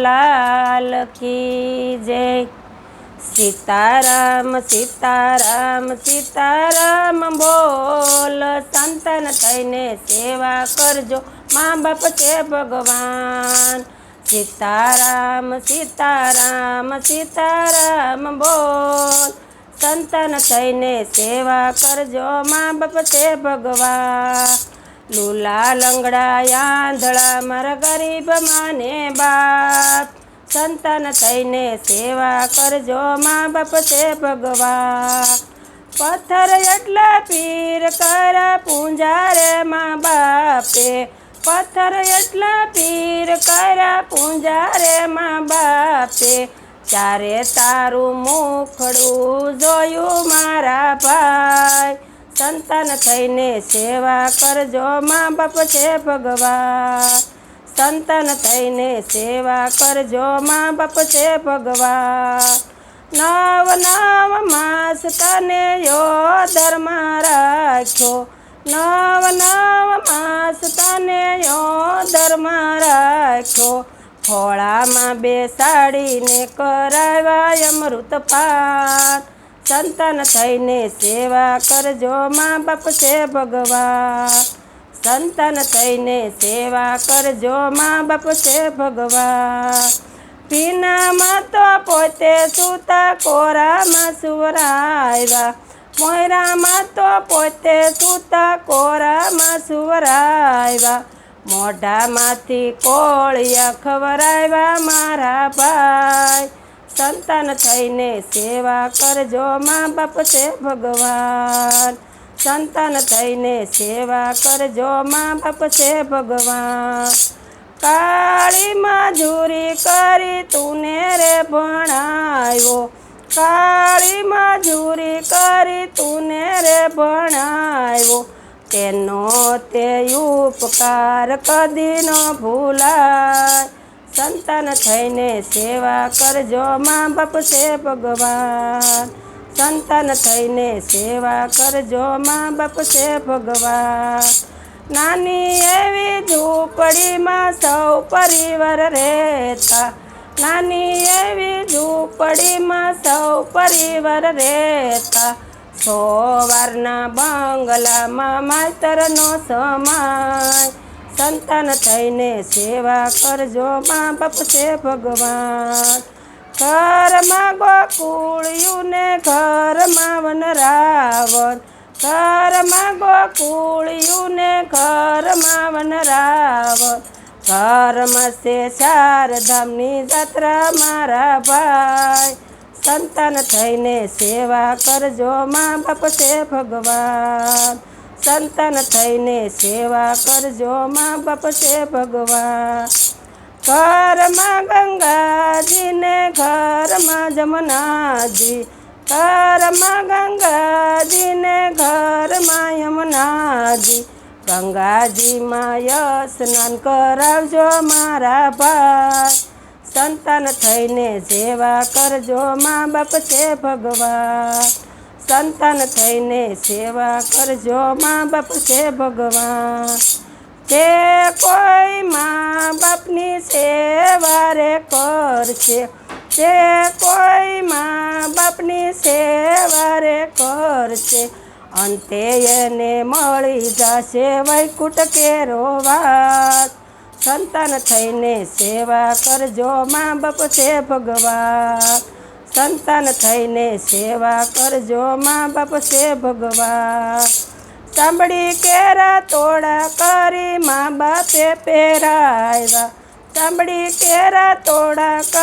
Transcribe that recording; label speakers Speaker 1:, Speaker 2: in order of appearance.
Speaker 1: લાલ કી જય સીતારામ સીતારામ સીતારામ બોલ સંતન થઈને સેવા કરજો મા બાપ છે ભગવાન સીતારામ સીતારામ સીતારામ બોલ સંતન થઈને સેવા કરજો મા બાપ છે ભગવાન લુલા લંગડા આંધળા મારા ગરીબ માને બાપ. સંતાન થઈને સેવા કરજો મા બાપ છે ભગવા પથ્થર એટલા પીર કર પૂંજારે મા બાપે. પથ્થર એટલા પીર કર પૂંજારે મા બાપે. ચારે તારું મુખડું જોયું મારા ભાઈ. સંતાન થઈને સેવા કરજો મા બાપ છે ભગવાન. સંતાન થઈને સેવા કરજો મા બાપ છે ભગવાન. નવ નવ માસ તને યો ધર્મ રાખ્યો. નવ નવ માસ તને યો ધર્મ રાખ્યો. ખોળામાં બેસાડીને કરાવ્યા અમૃત પાન. સંતાન થઈને સેવા કરજો મા બાપ છે ભગવાન. સંતાન થઈને સેવા કરજો મા બાપ છે ભગવાન. પીનામાં તો પોતે સૂતા કોરામાં સુવરાવ્યા મોયરામાં તો પોતે સૂતા કોરામાં સુવરાવ્યા મોઢામાંથી કોળિયા ખવરાવ્યા મારા ભાઈ. સંતાન થઈને સેવા કરજો મા બાપ છે ભગવાન. સંતાન થઈને સેવા કરજો મા બાપ છે ભગવાન. કાળી મજૂરી કરી તુને રે ભણાયો. કાળી મજૂરી કરી તુને રે ભણાયો. તેનો તે ઉપકાર કદી ન ભૂલાય. સંતાન થઈને સેવા કરજો મા બાપ છે ભગવાન. સંતાન થઈને સેવા કરજો મા બાપ છે ભગવાન. નાની એવી ઝૂંપડીમાં સૌ પરિવાર રહેતા. નાની એવી ઝૂંપડીમાં સૌ પરિવાર રહેતા. સોવારના બંગલામાં માતરનો સમાય. સંતાન થઈને સેવા કરજો મા બાપ છે ભગવાન. ઘરમાં ગોકુળિયું ને ઘરમાં વનરાવણ. ઘરમાં ગોકુળિયું ને ઘરમાં વનરાવણ. ઘરમાં છે ચારધામની જાત્રા મારા ભાઈ. સંતાન થઈને સેવા કરજો મા બાપ છે ભગવાન. સંતાન થઈને સેવા કરજો મા બાપ છે ભગવાન. ઘરમાં ગંગાજીને ઘરમાં જમનાજી, ઘરમાં ગંગાજીને ઘરમાં યમનાજી. ગંગાજીમાં સ્નાન કરાવજો મારા ભાઈ. સંતાન થઈને સેવા કરજો મા બાપ છે ભગવાન. સંતાન થઈને સેવા કરજો મા બાપ છે ભગવાન. જે કોઈ મા બાપની સેવા રે કરશે જે કોઈ મા બાપની સેવા રે કરશે. અંતે એને મળી જશે વૈકુટ કેરો વાત સંતાન થઈને સેવા કરજો મા બાપ છે ભગવાન. સંતાન થઈને સેવા કરજો મા બાપ છે ભગવાન. સાંભળી કેરા તોડા કરી મા બાપે પહેરાવ્યા. સાંભળી કેરા તોડા